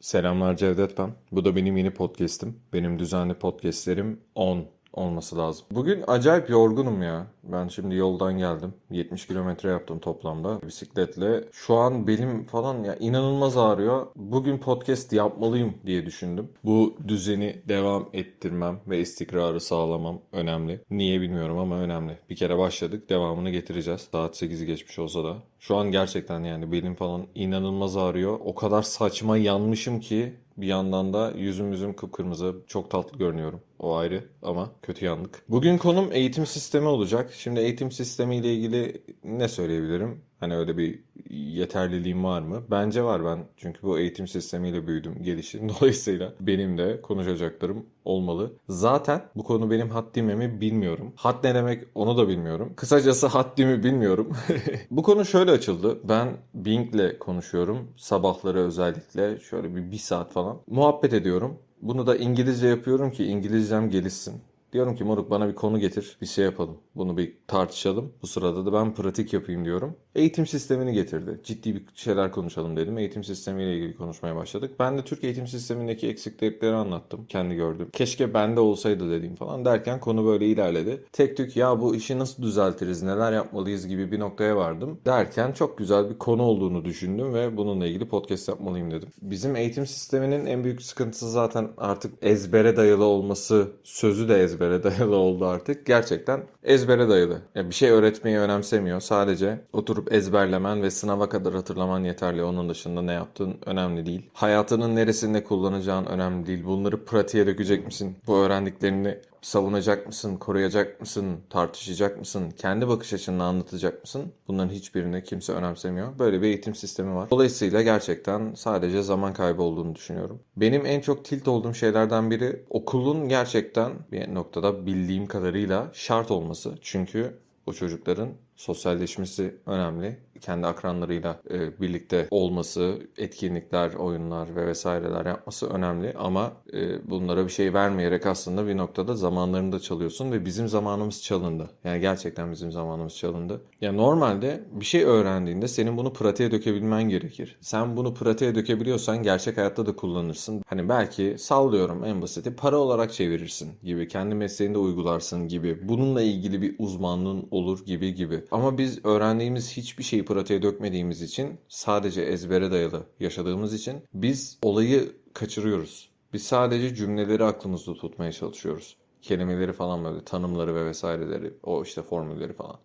Selamlar Cevdet ben. Bu da benim yeni podcast'im. Benim düzenli podcast'lerim 10 olması lazım. Bugün acayip yorgunum ya. Ben şimdi yoldan geldim. 70 kilometre yaptım toplamda bisikletle. Şu an belim falan ya inanılmaz ağrıyor. Bugün podcast yapmalıyım diye düşündüm. Bu düzeni devam ettirmem ve istikrarı sağlamam önemli. Niye bilmiyorum ama önemli. Bir kere başladık devamını getireceğiz. Saat 8'i geçmiş olsa da. Şu an gerçekten yani belim falan inanılmaz ağrıyor. O kadar saçma yanmışım ki bir yandan da yüzüm yüzüm kıpkırmızı. Çok tatlı görünüyorum. O ayrı ama kötü yandık. Bugün konum eğitim sistemi olacak. Şimdi eğitim sistemi ile ilgili ne söyleyebilirim? Hani öyle bir yeterliliğim var mı? Bence var ben. Çünkü bu eğitim sistemiyle büyüdüm, gelişim. Dolayısıyla benim de konuşacaklarım olmalı. Zaten bu konu benim haddime mi bilmiyorum. Had ne demek onu da bilmiyorum. Kısacası haddimi bilmiyorum. bu konu şöyle açıldı. Ben Bing'le konuşuyorum. Sabahları özellikle şöyle bir, bir saat falan. Muhabbet ediyorum. Bunu da İngilizce yapıyorum ki İngilizcem gelişsin. Diyorum ki moruk bana bir konu getir, bir şey yapalım. Bunu bir tartışalım. Bu sırada da ben pratik yapayım diyorum. Eğitim sistemini getirdi. Ciddi bir şeyler konuşalım dedim. Eğitim sistemiyle ilgili konuşmaya başladık. Ben de Türk eğitim sistemindeki eksiklikleri anlattım. Kendi gördüm. Keşke bende olsaydı dediğim falan derken konu böyle ilerledi. Tek tük ya bu işi nasıl düzeltiriz, neler yapmalıyız gibi bir noktaya vardım. Derken çok güzel bir konu olduğunu düşündüm ve bununla ilgili podcast yapmalıyım dedim. Bizim eğitim sisteminin en büyük sıkıntısı zaten artık ezbere dayalı olması, sözü de ezbere dayalı oldu artık. Gerçekten ezbere dayalı. Ya bir şey öğretmeyi önemsemiyor. Sadece oturup ezberlemen ve sınava kadar hatırlaman yeterli. Onun dışında ne yaptığın önemli değil. Hayatının neresinde kullanacağın önemli değil. Bunları pratiğe dökecek misin? Bu öğrendiklerini savunacak mısın, koruyacak mısın, tartışacak mısın, kendi bakış açını anlatacak mısın? Bunların hiçbirini kimse önemsemiyor. Böyle bir eğitim sistemi var. Dolayısıyla gerçekten sadece zaman kaybı olduğunu düşünüyorum. Benim en çok tilt olduğum şeylerden biri okulun gerçekten bir noktada bildiğim kadarıyla şart olması. Çünkü o çocukların sosyalleşmesi önemli. Kendi akranlarıyla e, birlikte olması, etkinlikler, oyunlar ve vesaireler yapması önemli. Ama e, bunlara bir şey vermeyerek aslında bir noktada zamanlarını da çalıyorsun ve bizim zamanımız çalındı. Yani gerçekten bizim zamanımız çalındı. Ya normalde bir şey öğrendiğinde senin bunu pratiğe dökebilmen gerekir. Sen bunu pratiğe dökebiliyorsan gerçek hayatta da kullanırsın. Hani belki sallıyorum en basiti para olarak çevirirsin gibi, kendi mesleğinde uygularsın gibi. Bununla ilgili bir uzmanlığın olur gibi gibi. Ama biz öğrendiğimiz hiçbir şeyi pratiğe dökmediğimiz için sadece ezbere dayalı yaşadığımız için biz olayı kaçırıyoruz. Biz sadece cümleleri aklımızda tutmaya çalışıyoruz. Kelimeleri falan böyle tanımları ve vesaireleri o işte formülleri falan.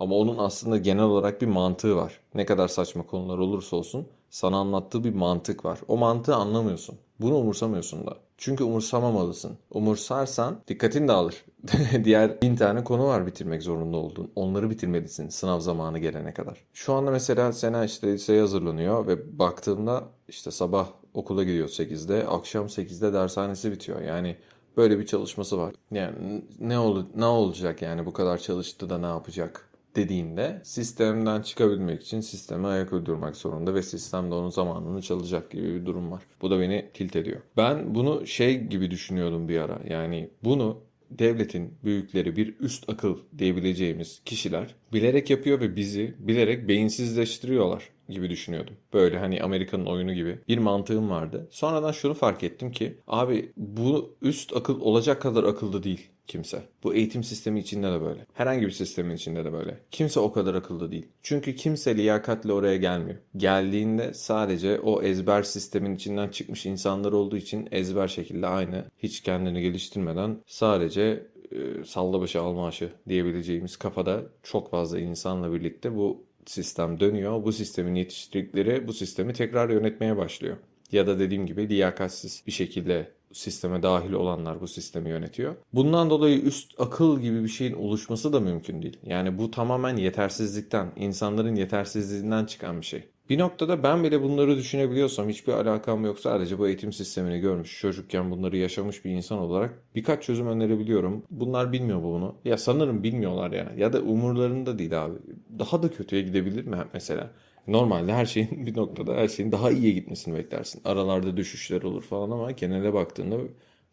Ama onun aslında genel olarak bir mantığı var. Ne kadar saçma konular olursa olsun sana anlattığı bir mantık var. O mantığı anlamıyorsun. Bunu umursamıyorsun da. Çünkü umursamamalısın. Umursarsan dikkatin dağılır. Diğer bin tane konu var bitirmek zorunda olduğun. Onları bitirmelisin sınav zamanı gelene kadar. Şu anda mesela Sena işte liseye hazırlanıyor ve baktığımda işte sabah okula gidiyor 8'de, akşam 8'de dershanesi bitiyor. Yani böyle bir çalışması var. Yani ne ol ne olacak yani bu kadar çalıştı da ne yapacak? Dediğinde sistemden çıkabilmek için sisteme ayak uydurmak zorunda ve sistem de onun zamanını çalacak gibi bir durum var. Bu da beni tilt ediyor. Ben bunu şey gibi düşünüyordum bir ara. Yani bunu devletin büyükleri bir üst akıl diyebileceğimiz kişiler bilerek yapıyor ve bizi bilerek beyinsizleştiriyorlar gibi düşünüyordum. Böyle hani Amerika'nın oyunu gibi bir mantığım vardı. Sonradan şunu fark ettim ki abi bu üst akıl olacak kadar akıllı değil kimse. Bu eğitim sistemi içinde de böyle. Herhangi bir sistemin içinde de böyle. Kimse o kadar akıllı değil. Çünkü kimse liyakatle oraya gelmiyor. Geldiğinde sadece o ezber sistemin içinden çıkmış insanlar olduğu için ezber şekilde aynı. Hiç kendini geliştirmeden sadece e, salla başı al maaşı diyebileceğimiz kafada çok fazla insanla birlikte bu sistem dönüyor. Bu sistemin yetiştirdikleri bu sistemi tekrar yönetmeye başlıyor. Ya da dediğim gibi liyakatsiz bir şekilde sisteme dahil olanlar bu sistemi yönetiyor. Bundan dolayı üst akıl gibi bir şeyin oluşması da mümkün değil. Yani bu tamamen yetersizlikten, insanların yetersizliğinden çıkan bir şey. Bir noktada ben bile bunları düşünebiliyorsam hiçbir alakam yok. Sadece bu eğitim sistemini görmüş, çocukken bunları yaşamış bir insan olarak birkaç çözüm önerebiliyorum. Bunlar bilmiyor bunu. Ya sanırım bilmiyorlar ya. Ya da umurlarında değil abi. Daha da kötüye gidebilir mi mesela? Normalde her şeyin bir noktada her şeyin daha iyiye gitmesini beklersin. Aralarda düşüşler olur falan ama genele baktığında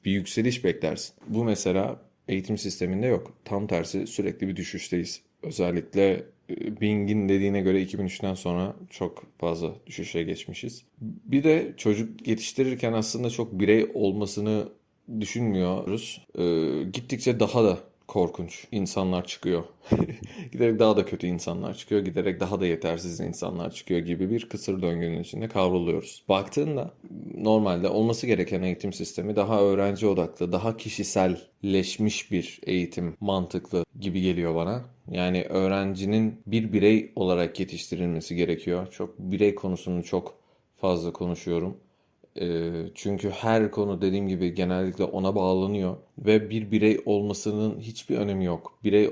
bir yükseliş beklersin. Bu mesela eğitim sisteminde yok. Tam tersi sürekli bir düşüşteyiz. Özellikle Bing'in dediğine göre 2003'ten sonra çok fazla düşüşe geçmişiz. Bir de çocuk yetiştirirken aslında çok birey olmasını düşünmüyoruz. Ee, gittikçe daha da korkunç insanlar çıkıyor. giderek daha da kötü insanlar çıkıyor. Giderek daha da yetersiz insanlar çıkıyor gibi bir kısır döngünün içinde kavruluyoruz. Baktığında normalde olması gereken eğitim sistemi daha öğrenci odaklı, daha kişiselleşmiş bir eğitim mantıklı gibi geliyor bana. Yani öğrencinin bir birey olarak yetiştirilmesi gerekiyor. Çok birey konusunu çok fazla konuşuyorum. Çünkü her konu dediğim gibi genellikle ona bağlanıyor ve bir birey olmasının hiçbir önemi yok. Birey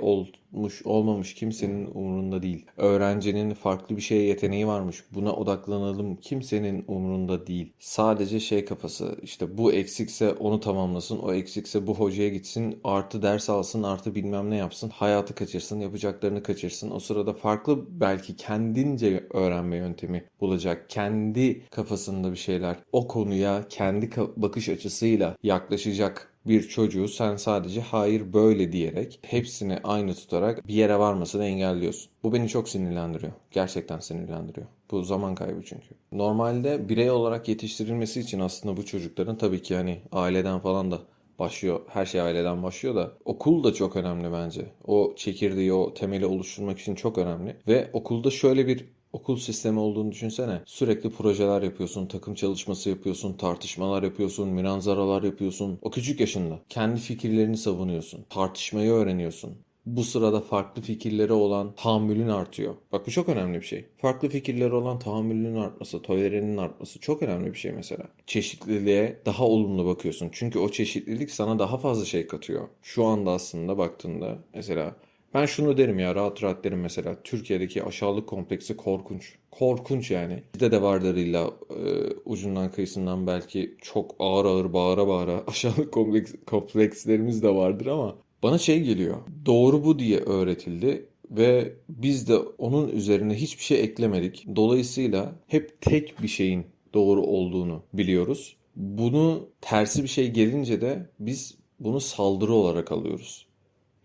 olmuş olmamış kimsenin umurunda değil. Öğrencinin farklı bir şeye yeteneği varmış. Buna odaklanalım kimsenin umurunda değil. Sadece şey kafası işte bu eksikse onu tamamlasın. O eksikse bu hocaya gitsin. Artı ders alsın artı bilmem ne yapsın. Hayatı kaçırsın yapacaklarını kaçırsın. O sırada farklı belki kendince öğrenme yöntemi bulacak. Kendi kafasında bir şeyler. O konuya kendi bakış açısıyla yaklaşacak bir çocuğu sen sadece hayır böyle diyerek hepsini aynı tutarak bir yere varmasını engelliyorsun. Bu beni çok sinirlendiriyor. Gerçekten sinirlendiriyor. Bu zaman kaybı çünkü. Normalde birey olarak yetiştirilmesi için aslında bu çocukların tabii ki hani aileden falan da başlıyor. Her şey aileden başlıyor da okul da çok önemli bence. O çekirdeği, o temeli oluşturmak için çok önemli. Ve okulda şöyle bir okul sistemi olduğunu düşünsene. Sürekli projeler yapıyorsun, takım çalışması yapıyorsun, tartışmalar yapıyorsun, münazaralar yapıyorsun. O küçük yaşında kendi fikirlerini savunuyorsun, tartışmayı öğreniyorsun. Bu sırada farklı fikirleri olan tahammülün artıyor. Bak bu çok önemli bir şey. Farklı fikirleri olan tahammülünün artması, toleranının artması çok önemli bir şey mesela. Çeşitliliğe daha olumlu bakıyorsun. Çünkü o çeşitlilik sana daha fazla şey katıyor. Şu anda aslında baktığında mesela ben şunu derim ya rahat rahat derim mesela Türkiye'deki aşağılık kompleksi korkunç. Korkunç yani. Bizde de vardır illa e, ucundan kıyısından belki çok ağır ağır bağıra bağıra aşağılık kompleks, komplekslerimiz de vardır ama bana şey geliyor. Doğru bu diye öğretildi ve biz de onun üzerine hiçbir şey eklemedik. Dolayısıyla hep tek bir şeyin doğru olduğunu biliyoruz. Bunu tersi bir şey gelince de biz bunu saldırı olarak alıyoruz.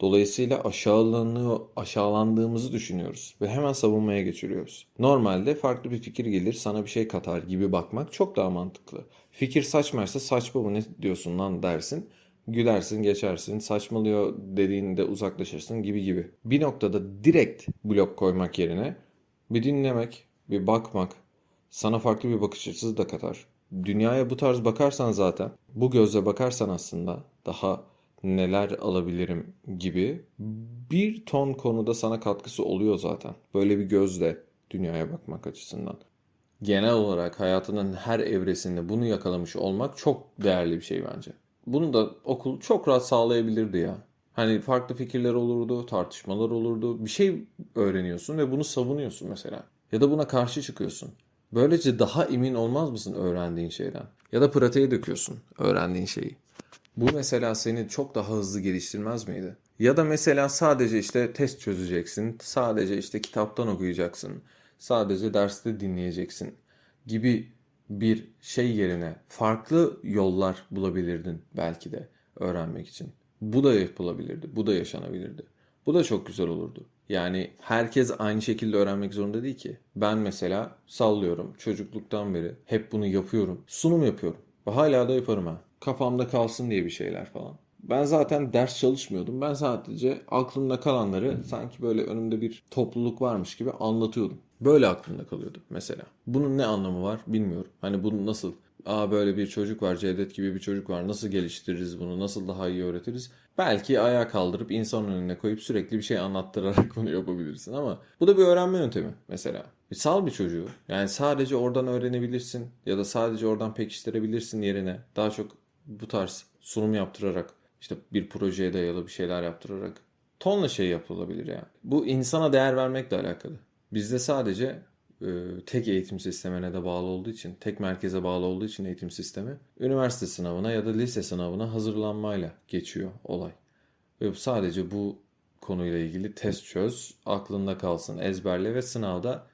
Dolayısıyla aşağılanıyor, aşağılandığımızı düşünüyoruz ve hemen savunmaya geçiriyoruz. Normalde farklı bir fikir gelir sana bir şey katar gibi bakmak çok daha mantıklı. Fikir saçmaysa saçma bu ne diyorsun lan dersin. Gülersin geçersin saçmalıyor dediğinde uzaklaşırsın gibi gibi. Bir noktada direkt blok koymak yerine bir dinlemek, bir bakmak sana farklı bir bakış açısı da katar. Dünyaya bu tarz bakarsan zaten, bu gözle bakarsan aslında daha neler alabilirim gibi bir ton konuda sana katkısı oluyor zaten. Böyle bir gözle dünyaya bakmak açısından. Genel olarak hayatının her evresinde bunu yakalamış olmak çok değerli bir şey bence. Bunu da okul çok rahat sağlayabilirdi ya. Hani farklı fikirler olurdu, tartışmalar olurdu. Bir şey öğreniyorsun ve bunu savunuyorsun mesela. Ya da buna karşı çıkıyorsun. Böylece daha emin olmaz mısın öğrendiğin şeyden? Ya da pratiğe döküyorsun öğrendiğin şeyi. Bu mesela seni çok daha hızlı geliştirmez miydi? Ya da mesela sadece işte test çözeceksin, sadece işte kitaptan okuyacaksın, sadece derste dinleyeceksin gibi bir şey yerine farklı yollar bulabilirdin belki de öğrenmek için. Bu da yapılabilirdi, bu da yaşanabilirdi. Bu da çok güzel olurdu. Yani herkes aynı şekilde öğrenmek zorunda değil ki. Ben mesela sallıyorum çocukluktan beri hep bunu yapıyorum. Sunum yapıyorum. Ve hala da yaparım ha. Kafamda kalsın diye bir şeyler falan. Ben zaten ders çalışmıyordum. Ben sadece aklımda kalanları sanki böyle önümde bir topluluk varmış gibi anlatıyordum. Böyle aklımda kalıyordu mesela. Bunun ne anlamı var bilmiyorum. Hani bunu nasıl Aa böyle bir çocuk var, Cevdet gibi bir çocuk var. Nasıl geliştiririz bunu? Nasıl daha iyi öğretiriz? Belki ayağa kaldırıp insan önüne koyup sürekli bir şey anlattırarak bunu yapabilirsin ama bu da bir öğrenme yöntemi mesela. Bir sal bir çocuğu. Yani sadece oradan öğrenebilirsin ya da sadece oradan pekiştirebilirsin yerine daha çok bu tarz sunum yaptırarak işte bir projeye dayalı bir şeyler yaptırarak tonla şey yapılabilir yani. Bu insana değer vermekle alakalı. Bizde sadece e, tek eğitim sistemine de bağlı olduğu için, tek merkeze bağlı olduğu için eğitim sistemi, üniversite sınavına ya da lise sınavına hazırlanmayla geçiyor olay. Ve sadece bu konuyla ilgili test çöz, aklında kalsın, ezberle ve sınavda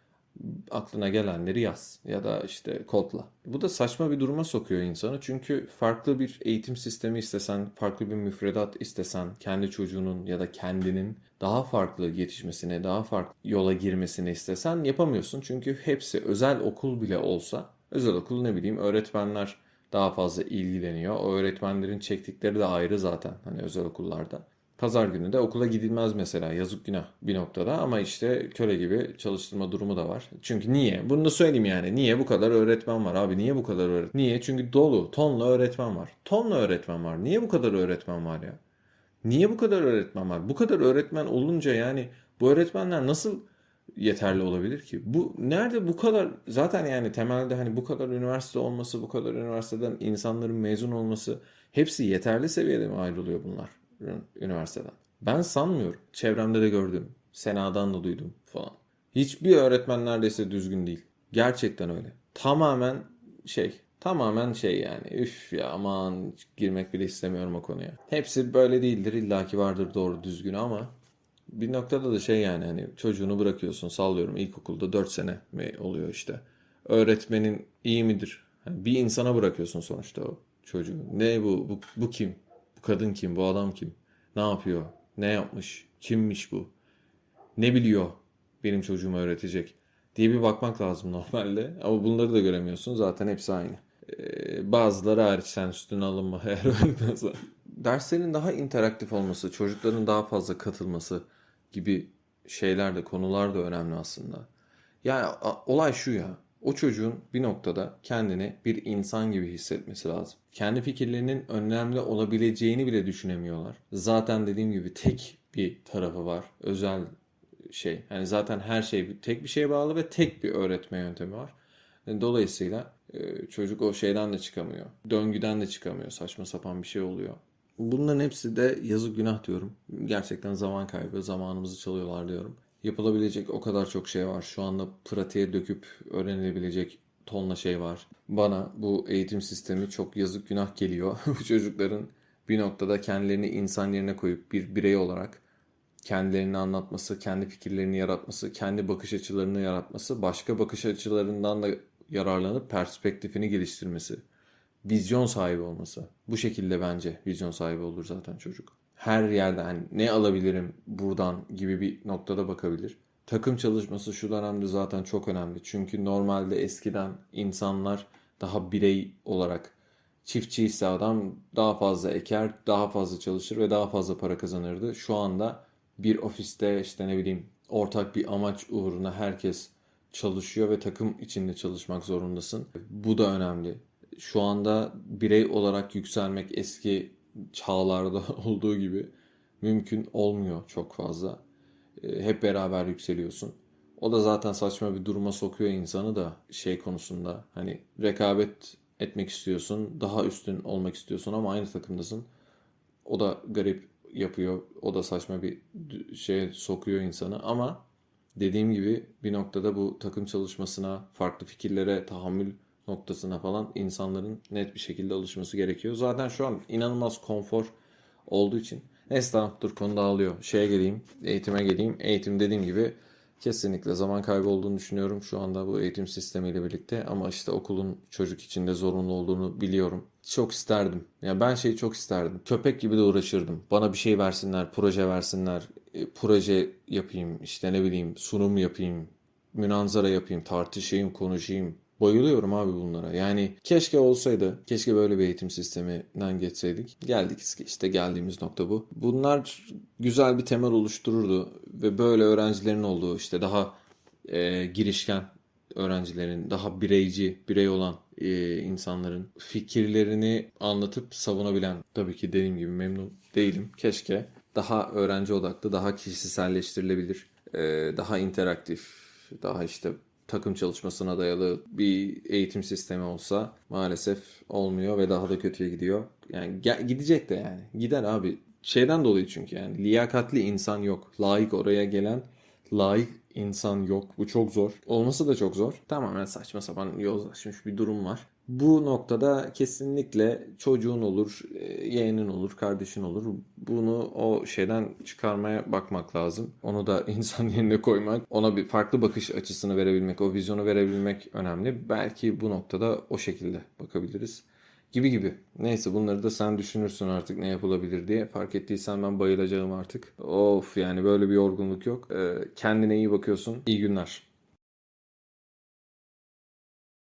aklına gelenleri yaz ya da işte kodla. Bu da saçma bir duruma sokuyor insanı. Çünkü farklı bir eğitim sistemi istesen, farklı bir müfredat istesen, kendi çocuğunun ya da kendinin daha farklı yetişmesini, daha farklı yola girmesini istesen yapamıyorsun. Çünkü hepsi özel okul bile olsa, özel okul ne bileyim öğretmenler daha fazla ilgileniyor. O öğretmenlerin çektikleri de ayrı zaten hani özel okullarda. Pazar günü de okula gidilmez mesela yazık günah bir noktada ama işte köle gibi çalıştırma durumu da var. Çünkü niye? Bunu da söyleyeyim yani. Niye bu kadar öğretmen var abi? Niye bu kadar öğretmen? Niye? Çünkü dolu, tonla öğretmen var. Tonla öğretmen var. Niye bu kadar öğretmen var ya? Niye bu kadar öğretmen var? Bu kadar öğretmen olunca yani bu öğretmenler nasıl yeterli olabilir ki? Bu nerede bu kadar zaten yani temelde hani bu kadar üniversite olması, bu kadar üniversiteden insanların mezun olması hepsi yeterli seviyede mi ayrılıyor bunlar üniversiteden? Ben sanmıyorum. Çevremde de gördüm. Sena'dan da duydum falan. Hiçbir öğretmen neredeyse düzgün değil. Gerçekten öyle. Tamamen şey, tamamen şey yani. Üf ya aman girmek bile istemiyorum o konuya. Hepsi böyle değildir. İlla ki vardır doğru düzgün ama bir noktada da şey yani hani çocuğunu bırakıyorsun sallıyorum ilkokulda 4 sene mi oluyor işte. Öğretmenin iyi midir? Yani bir insana bırakıyorsun sonuçta o çocuğu. Ne bu, bu? Bu kim? Kadın kim? Bu adam kim? Ne yapıyor? Ne yapmış? Kimmiş bu? Ne biliyor benim çocuğuma öğretecek? diye bir bakmak lazım normalde. Ama bunları da göremiyorsun. Zaten hepsi aynı. Ee, bazıları hariç sen üstüne alınma eğer öğretmensen. Derslerin daha interaktif olması, çocukların daha fazla katılması gibi şeyler de konular da önemli aslında. Yani olay şu ya. O çocuğun bir noktada kendini bir insan gibi hissetmesi lazım. Kendi fikirlerinin önemli olabileceğini bile düşünemiyorlar. Zaten dediğim gibi tek bir tarafı var. Özel şey. Yani zaten her şey tek bir şeye bağlı ve tek bir öğretme yöntemi var. Dolayısıyla e, çocuk o şeyden de çıkamıyor. Döngüden de çıkamıyor. Saçma sapan bir şey oluyor. Bunların hepsi de yazık günah diyorum. Gerçekten zaman kaybı, zamanımızı çalıyorlar diyorum. Yapılabilecek o kadar çok şey var. Şu anda pratiğe döküp öğrenilebilecek tonla şey var. Bana bu eğitim sistemi çok yazık günah geliyor. bu çocukların bir noktada kendilerini insan yerine koyup bir birey olarak kendilerini anlatması, kendi fikirlerini yaratması, kendi bakış açılarını yaratması, başka bakış açılarından da yararlanıp perspektifini geliştirmesi, vizyon sahibi olması. Bu şekilde bence vizyon sahibi olur zaten çocuk. Her yerde hani ne alabilirim buradan gibi bir noktada bakabilir. Takım çalışması şu dönemde zaten çok önemli. Çünkü normalde eskiden insanlar daha birey olarak çiftçi ise adam daha fazla eker, daha fazla çalışır ve daha fazla para kazanırdı. Şu anda bir ofiste işte ne bileyim ortak bir amaç uğruna herkes çalışıyor ve takım içinde çalışmak zorundasın. Bu da önemli. Şu anda birey olarak yükselmek eski çağlarda olduğu gibi mümkün olmuyor çok fazla. E, Hep beraber yükseliyorsun. O da zaten saçma bir duruma sokuyor insanı da şey konusunda hani rekabet etmek istiyorsun, daha üstün olmak istiyorsun ama aynı takımdasın. O da garip yapıyor. O da saçma bir şeye sokuyor insanı ama dediğim gibi bir noktada bu takım çalışmasına, farklı fikirlere tahammül noktasına falan insanların net bir şekilde alışması gerekiyor. Zaten şu an inanılmaz konfor olduğu için. Neyse tamam dur konu dağılıyor. Şeye geleyim, eğitime geleyim. Eğitim dediğim gibi kesinlikle zaman kaybı olduğunu düşünüyorum şu anda bu eğitim sistemiyle birlikte. Ama işte okulun çocuk için de zorunlu olduğunu biliyorum. Çok isterdim. Yani ben şeyi çok isterdim. Köpek gibi de uğraşırdım. Bana bir şey versinler, proje versinler. e, proje yapayım, işte ne bileyim sunum yapayım, münazara yapayım, tartışayım, konuşayım. Bayılıyorum abi bunlara. Yani keşke olsaydı, keşke böyle bir eğitim sisteminden geçseydik. Geldik işte geldiğimiz nokta bu. Bunlar güzel bir temel oluştururdu ve böyle öğrencilerin olduğu işte daha e, girişken öğrencilerin, daha bireyci, birey olan e, insanların fikirlerini anlatıp savunabilen tabii ki dediğim gibi memnun değilim. Keşke daha öğrenci odaklı, daha kişiselleştirilebilir, e, daha interaktif, daha işte takım çalışmasına dayalı bir eğitim sistemi olsa maalesef olmuyor ve daha da kötüye gidiyor. Yani gidecek de yani. Gider abi. Şeyden dolayı çünkü yani liyakatli insan yok. Layık oraya gelen layık insan yok. Bu çok zor. Olması da çok zor. Tamamen saçma sapan yozlaşmış bir durum var. Bu noktada kesinlikle çocuğun olur, e, yeğenin olur, kardeşin olur. Bunu o şeyden çıkarmaya bakmak lazım. Onu da insan yerine koymak, ona bir farklı bakış açısını verebilmek, o vizyonu verebilmek önemli. Belki bu noktada o şekilde bakabiliriz. Gibi gibi. Neyse bunları da sen düşünürsün artık ne yapılabilir diye. Fark ettiysen ben bayılacağım artık. Of yani böyle bir yorgunluk yok. Ee, kendine iyi bakıyorsun. İyi günler.